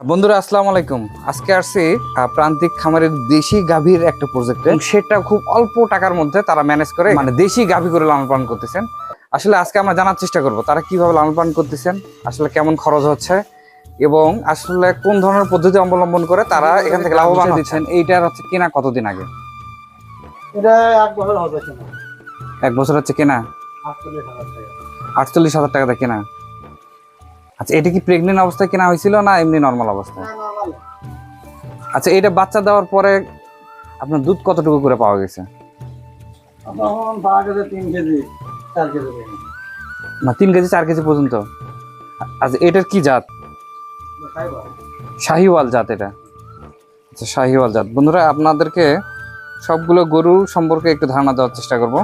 বন্ধুরা আসসালামু আলাইকুম। আজকে আসছি আহ, প্রান্তিক খামারের দেশি গাভীর একটা প্রজেক্টে সেটা খুব অল্প টাকার মধ্যে তারা ম্যানেজ করে মানে দেশি গাভী করে লালন পালন করতেছেন। আসলে আজকে আমরা জানার চেষ্টা করব তারা কীভাবে লালন পালন করতেছেন আসলে কেমন খরচ হচ্ছে এবং আসলে কোন ধরনের পদ্ধতি অবলম্বন করে তারা এখান থেকে লাভবান দিচ্ছেন এইটার হচ্ছে কেনা কতদিন আগে? এটা এক বছর হবে কিনা। এক বছর হচ্ছে কেনা? আটচল্লিশ হাজার টাকা। আটচল্লিশ হাজার টাকা কেনা। আচ্ছা এটা কি প্রেগনেন্ট অবস্থায় কেনা হয়েছিল না এমনি নর্মাল অবস্থায়? না। আচ্ছা এটা বাচ্চা দেওয়ার পরে আপনার দুধ কতটুকু করে পাওয়া গেছে? না তিন কেজি চার কেজি পর্যন্ত? আচ্ছা এটার কি জাত? শাহিওয়াল জাত এটা। আচ্ছা শাহিওয়াল জাত। বন্ধুরা আপনাদেরকে সবগুলো গরু সম্পর্কে একটু ধারণা দেওয়ার চেষ্টা করব।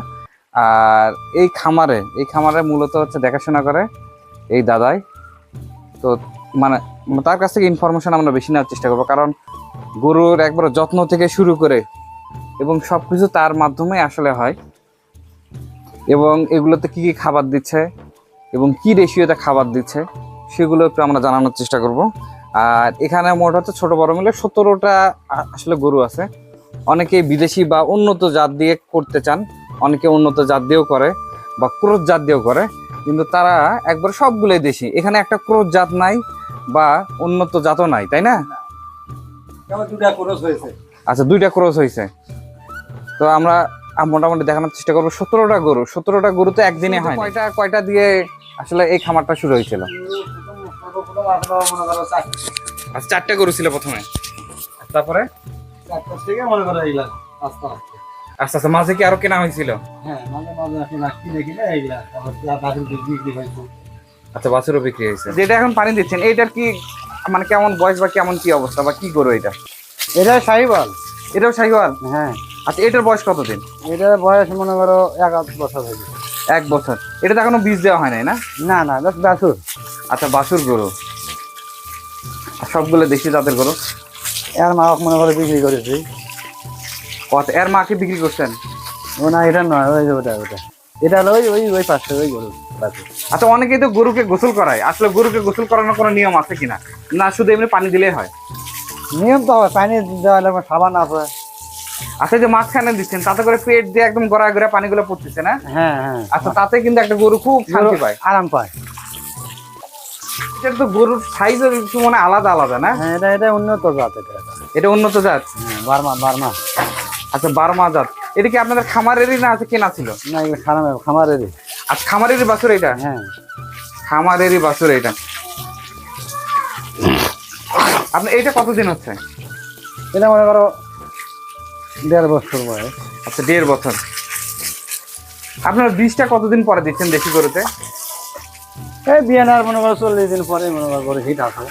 আর এই খামারে এই খামারে মূলত হচ্ছে দেখাশোনা করে এই দাদাই। তো মানে তার কাছ থেকে ইনফরমেশন আমরা বেশি নেওয়ার চেষ্টা করব। কারণ গরুর একবার যত্ন থেকে শুরু করে এবং সব কিছু তার মাধ্যমে আসলে হয়। এবং এগুলোতে কি কি খাবার দিচ্ছে এবং কি রেশিওতে খাবার দিচ্ছে সেগুলো একটু আমরা জানানোর চেষ্টা করব। আর এখানে মোট হচ্ছে ছোটো বড় মিলে সতেরোটা আসলে গরু আছে। অনেকে বিদেশি বা উন্নত জাত দিয়ে করতে চান, অনেকে উন্নত জাত দিয়েও করে বা ক্রোধ জাত দিয়েও করে। কিন্তু তারা একবার সবগুলোই দেশি। এখানে একটা ক্রোধ জাত নাই বা উন্নত জাতও নাই তাই না? কেবল দুটা হয়েছে? আচ্ছা দুইটা ক্রস হয়েছে। তো আমরা মোটামুটি দেখানোর চেষ্টা করব। সতেরোটা গরু সতেরোটা গরু তো একদিনে হয় কয়টা কয়টা দিয়ে আসলে এই খামারটা শুরু হয়েছিল। আচ্ছা চারটা গরু ছিল প্রথমে। তারপরে? চারটার থেকে মনে করো আস্তে আস্তে মাঝে কি আরও কেনা হয়েছিল? হ্যাঁ মাঝে মাঝে এখন আর কিনে কিনে এইগুলা তারপর বিক্রি হয়েছে। আচ্ছা বাছুরও বিক্রি হয়েছে। যেটা এখন পানি দিচ্ছেন এইটার কি মানে কেমন বয়স বা কেমন কি অবস্থা বা কি গরু এটা? এটা সাহিবাল এটাও শাহিওয়াল হ্যাঁ। আচ্ছা এটার বয়স কতদিন? এটার বয়স মনে করো এক আধ বছর হয়েছে এক বছর। এটা তো এখনও বীজ দেওয়া হয় নাই না? না না বাছুর। আচ্ছা বাছুর গরু। আর সবগুলো দেশি জাতের গরু? এর মা মনে করে বিক্রি করেছি। কত? এর মাকে বিক্রি করছেন? ও না এটা নয় ওই ওটা ওটা। এটা হলো ওই ওই ওই পাশে ওই গরু আচ্ছা অনেকেই তো গরুকে গোসল করায়। আসলে গরুকে গোসল করানোর কোনো নিয়ম আছে কিনা? না শুধু এমনি পানি দিলেই হয়? নিয়ম তো হবে পানি দেওয়া লাগবে সাবান আছে। আচ্ছা যে মাঝখানে দিচ্ছেন তাতে করে পেট দিয়ে একদম গড়া গড়া পানিগুলো পড়তেছে না? হ্যাঁ হ্যাঁ। আচ্ছা তাতে কিন্তু একটা গরু খুব শান্তি পায়। আরাম পায়। এটা তো গরুর সাইজের একটু মানে আলাদা আলাদা না? হ্যাঁ এটা এটা উন্নত জাত এটা এটা। এটা উন্নত জাত? হ্যাঁ, বার্মা বার্মা। আচ্ছা বারমা জাত এটা কি আপনাদের খামারেরই না আছে কেনা ছিল? না এগুলো খারাপ খামারেরই। আচ্ছা খামারেরই বাছুর এটা? হ্যাঁ। খামারেরই বাছুর এটা। আপনার এটা কতদিন হচ্ছে? এটা মনে করো দেড় বছর বয়স। আচ্ছা দেড় বছর। আপনার বীজটা কতদিন পরে দিচ্ছেন দেশি গরুতে? এই বিয়ানার মনে করো চল্লিশ দিন পরে মনে করো হিট আসে।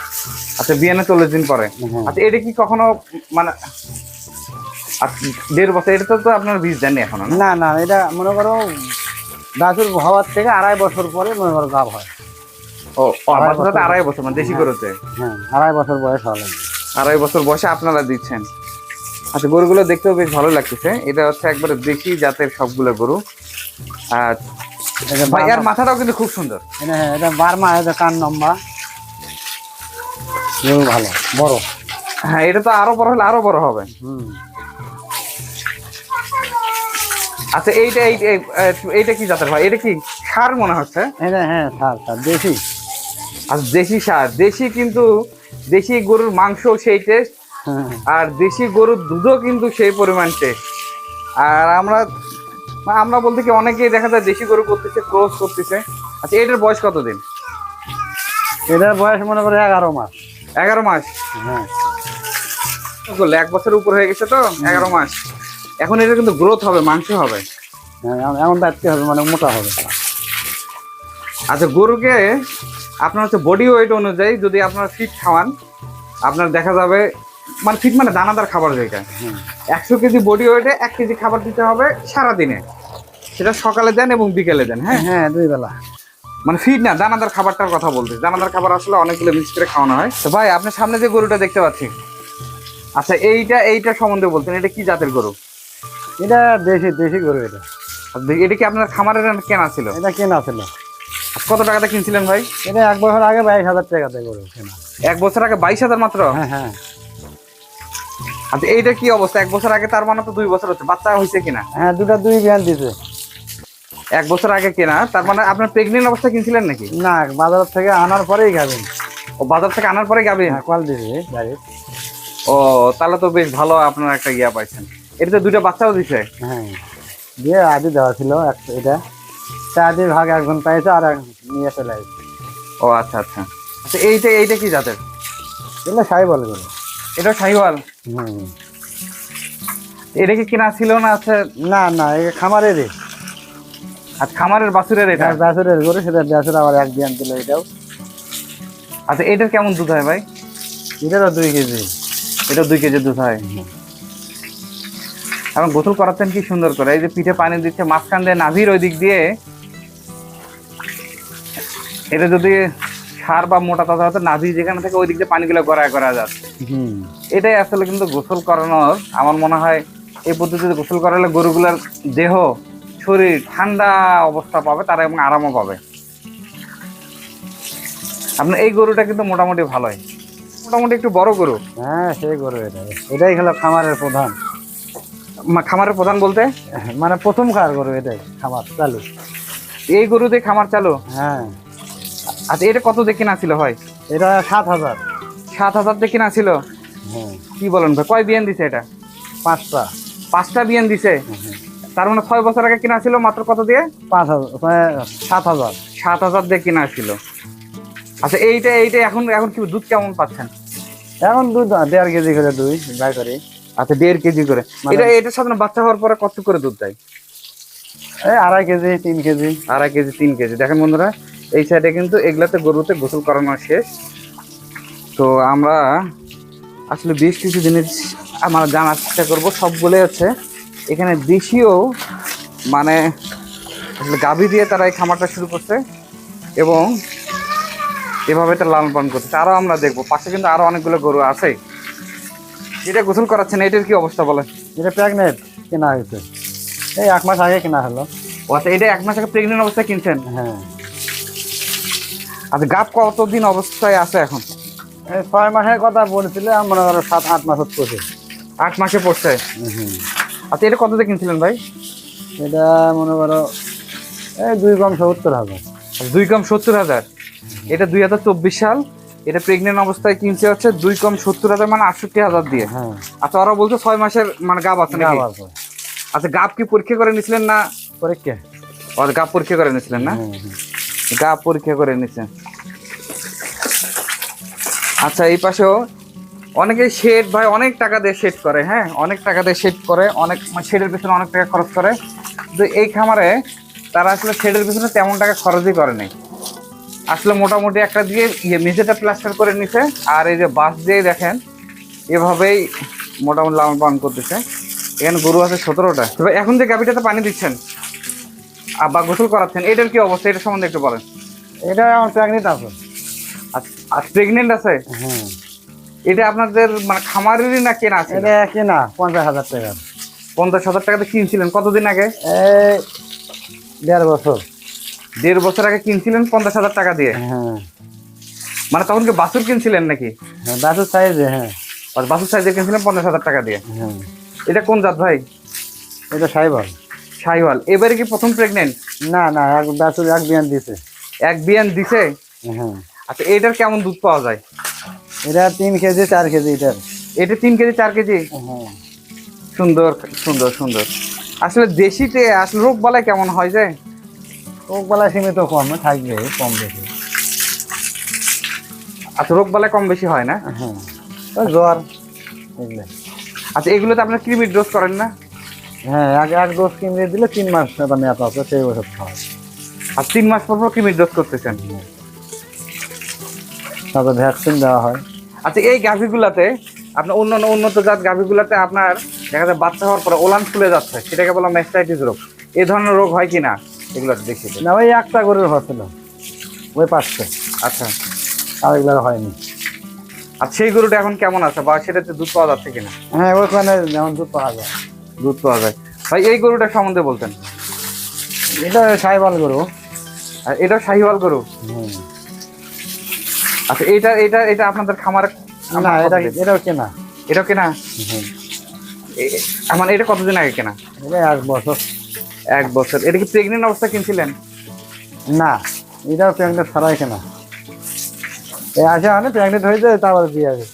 আচ্ছা বিয়ানে চল্লিশ দিন পরে। হ্যাঁ। আচ্ছা এটা কি কখনো মানে আচ্ছা, দেড় বছর এটা তো আপনার বীজ দেননি এখনও না? না এটা মনে করো বাছুর হওয়ার থেকে আড়াই বছর পরে মনে করো গাভ হয়। ও আড়াই বছর। আড়াই বছর মানে দেশি হ্যাঁ। গরুতে? হ্যাঁ আড়াই বছর বয়স হওয়া লাগবে। আড়াই বছর বয়সে আপনারা দিচ্ছেন। আচ্ছা গরুগুলো দেখতেও বেশ ভালো লাগতেছে। এটা হচ্ছে একবারে দেশি জাতের সবগুলো গরু। আর এটা ভাই এর বার্মা- মাথাটাও কিন্তু খুব সুন্দর। হ্যাঁ এটা বার্মা এটা কান লম্বা ভালো বড়। হ্যাঁ এটা তো আরও বড় হলে আরও বড় হবে। হুম। আচ্ছা এইটা এইটা এই- এই- এইটা কি জাতের ভাই? এটা কি সার মনে হচ্ছে? হ্যাঁ স্যার স্যার দেশি। আর দেশি সার দেশি কিন্তু দেশি গরুর মাংস সেই টেস্ট হ্যাঁ। আর দেশি গরুর দুধও কিন্তু সেই পরিমাণ টেস্ট আর আমরা আমরা বলতে কি অনেকেই দেখা যায় দেশি গরু করতেছে ক্রস করতেছে। আচ্ছা এটার বয়স কতদিন? এটার বয়স মনে করে এগারো মাস। এগারো মাস? হ্যাঁ। করলে এক বছরের উপর হয়ে গেছে তো এগারো মাস। এখন এটা কিন্তু গ্রোথ হবে মাংস হবে। হ্যাঁ, এমন- এমন হবে মানে মোটা হবে। আচ্ছা গরুকে আপনার হচ্ছে বডি ওয়েট অনুযায়ী যদি আপনার ফিট খাওয়ান আপনার দেখা যাবে মানে ফিট মানে দানাদার খাবার যেটা। একশো কেজি বডি ওয়েটে এক কেজি খাবার দিতে হবে সারাদিনে। সেটা সকালে দেন এবং বিকেলে দেন হ্যাঁ? হ্যাঁ দুই বেলা। মানে ফিট না দানাদার খাবারটার কথা বলতে দানাদার খাবার আসলে অনেকগুলো মিক্স করে খাওয়ানো হয়। তো ভাই আপনার সামনে যে গরুটা দেখতে পাচ্ছি আচ্ছা এইটা এইটা সম্বন্ধে বলতেন এটা কি জাতের গরু? এটা দেশি দেশি গরু এটা। এটা কি আপনার খামারের কেনা ছিল? এটা কেনা ছিল। কত টাকাতে কিনছিলেন ভাই? এটা এক বছর আগে বাইশ হাজার টাকাতে গরু কেনা। এক বছর আগে বাইশ হাজার মাত্র? হ্যাঁ হ্যাঁ। আচ্ছা এইটা কি অবস্থা? এক বছর আগে তার মানে তো দুই বছর হচ্ছে। বাচ্চা হয়েছে কিনা? হ্যাঁ দুটা দুই বিয়ান দিছে। এক বছর আগে কেনা তার মানে আপনার প্রেগনেন্ট অবস্থা কিনছিলেন নাকি? না বাজার থেকে আনার পরেই খাবেন ও বাজার থেকে আনার পরে গাবে হ্যাঁ কল দিছে ডাইরেক্ট ও তাহলে তো বেশ ভালো আপনার একটা ইয়া পাইছেন। এটাতে দুটো বাচ্চাও দিছে? হ্যাঁ। দিয়ে আদি দেওয়া ছিল এটা। আদি ভাগ একজন পাইছে আর এক নিয়ে চলে আসছে। ও আচ্ছা আচ্ছা। আচ্ছা এইটা এইটা কি জাতের? এগুলো সাই বলে এটা শাহিওয়াল হুম। এটা কি কিনা ছিল না আছে? না না এই খামারেরই। আর খামারের বাছুরের এটা? ব্যাসুরের গরু সেটা ব্যাসুর আবার এক বিয়ান দিল এটাও। আচ্ছা এটার কেমন দুধ হয় ভাই? এটারও দুই কেজি। এটা দুই কেজি দুধ হয়। এবং গোসল করাচ্ছেন কি সুন্দর করে। এই যে পিঠে পানি দিচ্ছে মাঝখান দিয়ে নাভির ওই দিক দিয়ে। এটা যদি সার বা মোটা তাজা হতো নাভি যেখানে থেকে ওই দিক দিয়ে পানিগুলো গড়ায় করা যাচ্ছে। এটাই আসলে কিন্তু গোসল করানোর আমার মনে হয় এই পদ্ধতিতে গোসল করালে গরুগুলোর দেহ শরীর ঠান্ডা অবস্থা পাবে তারা এবং আরামও পাবে। আপনার এই গরুটা কিন্তু মোটামুটি ভালোই। মোটামুটি একটু বড় গরু? হ্যাঁ সেই গরু এটা। এটাই হলো খামারের প্রধান। খামারের প্রধান বলতে? মানে প্রথম খার গরু এটাই খামার চালু। এই গরু দিয়ে খামার চালু? হ্যাঁ। আচ্ছা এটা কত দিয়ে কিনা ছিল ভাই? এটা সাত হাজার। সাত হাজার দিয়ে কিনা ছিল? হ্যাঁ। কি বলেন ভাই কয় বিয়ান দিছে এটা? পাঁচটা। পাঁচটা বিয়ান দিছে? তার মানে ছয় বছর আগে কিনা ছিল মাত্র কত দিয়ে? পাঁচ হাজার সাত হাজার। সাত হাজার দিয়ে কিনা ছিল। আচ্ছা এইটা এইটা এখন এখন কি দুধ কেমন পাচ্ছেন? এখন দুধ দেড় কেজি করে দুই গাই করি। আচ্ছা দেড় কেজি করে। মানে- এটা এটার সাথে বাচ্চা হওয়ার পরে কত করে দুধ দেয়? এই আড়াই কেজি তিন কেজি। আড়াই কেজি তিন কেজি। দেখেন বন্ধুরা এই সাইডে কিন্তু এগুলাতে গরুতে গোসল করানো শেষ। তো আমরা আসলে বেশ কিছু জিনিস আমরা জানার চেষ্টা করব। সবগুলোই হচ্ছে এখানে দেশীয় মানে আসলে গাভী দিয়ে তারা এই খামারটা শুরু করছে এবং এভাবে এটা লালন পালন করতেছে আরও আমরা দেখব। পাশে কিন্তু আরও অনেকগুলো গরু আছে। এটা গোসল করাচ্ছেন এটার কি অবস্থা বলেন? এটা প্রেগনেন্ট কেনা হয়েছে। এই এক মাস আগে কেনা হলো। আচ্ছা এটা এক মাস আগে প্রেগনেন্ট অবস্থায় কিনছেন? হ্যাঁ। আচ্ছা গাপ কতদিন অবস্থায় আছে এখন? ছয় মাসের কথা বলছিল মনে করো সাত আট মাস হচ্ছে আট মাসে পড়ছে? আচ্ছা এটা কত দিয়ে কিনছিলেন ভাই? এটা মনে করো এই দুই কম সত্তর হাজার। আচ্ছা, দুই কম সত্তর হাজার। এটা দুই হাজার চব্বিশ সাল। এটা প্রেগনেন্ট অবস্থায় কিনছে হচ্ছে দুই কম সত্তর হাজার মানে আটষট্টি হাজার দিয়ে। হ্যাঁ। আচ্ছা ওরা বলছে ছয় মাসের মানে গাব আছে নাকি? আচ্ছা গাব কি পরীক্ষা করে নিছিলেন না? পরীক্ষা? ওর গাব পরীক্ষা করে নিছিলেন না? হ্যাঁ, হ্যাঁ। গাব পরীক্ষা করে নিছেন আচ্ছা এই পাশেও অনেকে শেড ভাই অনেক টাকা দিয়ে শেড করে হ্যাঁ? অনেক টাকা দিয়ে শেড করে অনেক শেডের পিছনে অনেক টাকা খরচ করে। তো এই খামারে তারা আসলে শেডের পিছনে তেমন টাকা খরচই করে নাই। আসলে মোটামুটি একটা দিয়ে ইয়ে মেঝেটা প্লাস্টার করে নিছে। আর এই যে বাস দিয়ে দেখেন এভাবেই মোটামুটি লালন পালন করতেছে। এখানে গরু আছে সতেরোটা। তবে এখন যে গাভিটাতে পানি দিচ্ছেন আর বা গোসল করাচ্ছেন এটার কি অবস্থা? এটা সম্বন্ধে একটু বলেন। এটা আমার প্রেগনেন্ট আছে। আর প্রেগনেন্ট আছে? হ্যাঁ এটা আপনাদের মানে খামারেরই না কেনা আছে? এটা কেনা পঞ্চাশ হাজার টাকা। পঞ্চাশ হাজার টাকাতে কিনছিলেন কতদিন আগে? দেড় বছর। দেড় বছর আগে কিনছিলেন পঞ্চাশ হাজার টাকা দিয়ে? হ্যাঁ। মানে তখন কি বাছুর কিনছিলেন নাকি? হ্যাঁ বাসুর সাইজে হ্যাঁ। আর বাছুর সাইজে কিনছিলেন পঞ্চাশ হাজার টাকা দিয়ে? হ্যাঁ। এটা কোন জাত ভাই? এটা সাইবল। শাহিওয়াল এবারে কি প্রথম প্রেগনেন্ট না না এক বাসুর এক বিয়ান দিছে। এক বিয়ান দিছে? হ্যাঁ। আচ্ছা এটার কেমন দুধ পাওয়া যায়? এটা তিন কেজি চার কেজি এটার। এটা তিন কেজি চার কেজি? হ্যাঁ। সুন্দর সুন্দর সুন্দর। আসলে দেশিতে আসলে রোগ বালায় কেমন হয় যায় কোকবেলা সীমিত কম থাকবে কম বেশি। আচ্ছা রোগ বালায় কম বেশি হয় না? হ্যাঁ জ্বর এগুলো। আচ্ছা এগুলোতে আপনার কৃমির ডোজ করেন না? হ্যাঁ এক এক ডোজ কিনে দিলে তিন মাস এটা মেয়াদ আছে সেই ওষুধ খাওয়া আর তিন মাস পর পর কৃমির ডোজ করতেছেন? তারপর ভ্যাকসিন দেওয়া হয়। আচ্ছা এই গাভীগুলাতে আপনার অন্যান্য উন্নত জাত গাভীগুলাতে আপনার দেখা যায় বাচ্চা হওয়ার পরে ওলান ফুলে যাচ্ছে সেটাকে বলা ম্যাস্টাইটিস রোগ। এই ধরনের রোগ হয় কি না এগুলোতে দেখি না ওই একটা গরুর হচ্ছিল ওই পাঁচটা। আচ্ছা। আর এগুলো হয়নি। আর সেই গরুটা এখন কেমন আছে? বা সেটাতে দুধ পাওয়া যাচ্ছে কিনা? হ্যাঁ ওইখানে যেমন দুধ পাওয়া যায়। দুধ পাওয়া যায়। ভাই এই গরুটা সম্বন্ধে বলতেন। এটা সাইবাল গরু। আর এটাও শাহিওয়াল গরু? হুম। আচ্ছা এটা এটা এটা আপনাদের খামারে না এটা এটাও কেনা। এটাও কেনা? হুম। এ- মানে এটা কতদিন আগে কেনা? এটা এক বছর। এক বছর। এটা কি প্রেগনেন্ট অবস্থা কিনছিলেন? না এটাও প্রেগনেন্ট ছাড়াই কেনা। আসে মানে প্রেগনেন্ট হয়েছে তারপর বিয়ে আছে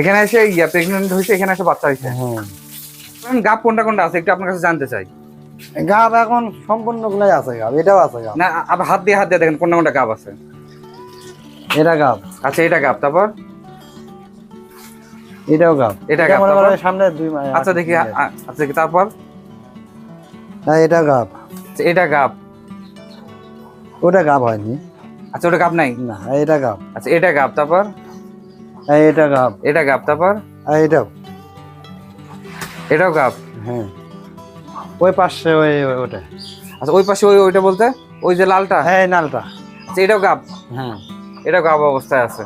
এখানে এসে ইয়া প্রেগনেন্ট হয়েছে এখানে এসে বাচ্চা হয়েছে? হুম গাপ কোনটা কোনটা আছে? একটু আপনার কাছে জানতে চাই। গাব এখন সম্পূর্ণ গুলাই আছে গাব এটাও আছে গাব না আবার হাত দিয়ে হাত দিয়ে দেখেন কোনটা কোনটা গাপ আছে। এটা গাব। আচ্ছা এটা গাপ তারপর? এটাও গাব। এটা গাব, মনে সামনে দুই আচ্ছা দেখি আচ্ছা দেখি তারপর? হ্যাঁ এটা গাব। এটা গাপ ওটা গাব হয়নি। আচ্ছা ওটা গাপ নাই? না এটা গাব। আচ্ছা এটা গাপ তারপর? হ্যাঁ এটা গাব। এটা গাপ তারপর? আর এটাও। এটাও গাপ হ্যাঁ। ওই পাশে ওই ওটা। আচ্ছা ওই পাশে ওই ওইটা বলতে? ওই যে লালটা? হ্যাঁ নালটা আচ্ছা এটাও গাপ হ্যাঁ। এটাও গাপ অবস্থায় আছে।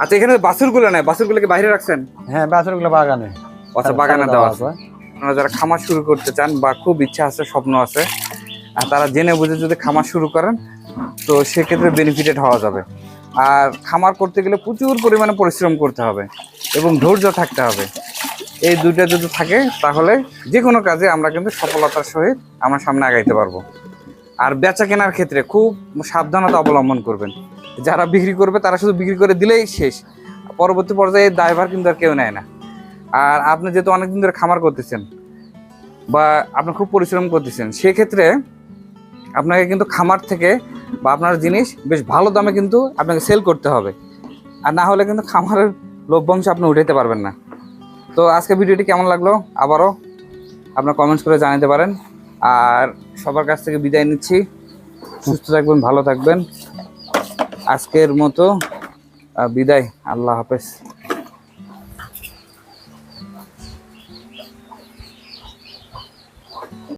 আচ্ছা এখানে বাছুরগুলো নাই? বাছুরগুলোকে বাইরে রাখছেন? হ্যাঁ বাছুরগুলো বাগানে। আচ্ছা বাগানে দেওয়া আছে। আপনারা যারা খামার শুরু করতে চান বা খুব ইচ্ছা আছে, স্বপ্ন আছে আর তারা জেনে বুঝে যদি খামার শুরু করেন, তো সেক্ষেত্রে বেনিফিটেড হওয়া যাবে। আর খামার করতে গেলে প্রচুর পরিমাণে পরিশ্রম করতে হবে এবং ধৈর্য থাকতে হবে। এই দুইটা যদি থাকে, তাহলে যে কোনো কাজে আমরা কিন্তু সফলতার সহিত আমরা সামনে আগাইতে পারব। আর বেচা কেনার ক্ষেত্রে খুব সাবধানতা অবলম্বন করবেন। যারা বিক্রি করবে, তারা শুধু বিক্রি করে দিলেই শেষ। পরবর্তী পর্যায়ে দায়ভার কিন্তু আর কেউ নেয় না। আর আপনি যেহেতু অনেকদিন ধরে খামার করতেছেন বা আপনি খুব পরিশ্রম করতেছেন, সেক্ষেত্রে আপনাকে কিন্তু খামার থেকে বা আপনার জিনিস বেশ ভালো দামে কিন্তু আপনাকে সেল করতে হবে। আর না হলে কিন্তু খামারের লভ্যাংশ আপনি উঠাইতে পারবেন না। তো আজকে ভিডিওটি কেমন লাগল? আবারও আপনার কমেন্টস করে জানাতে পারেন। আর সবার কাছ থেকে বিদায় নিচ্ছি। সুস্থ থাকবেন, ভালো থাকবেন। আজকের মতো বিদায়। আল্লাহ হাফেজ।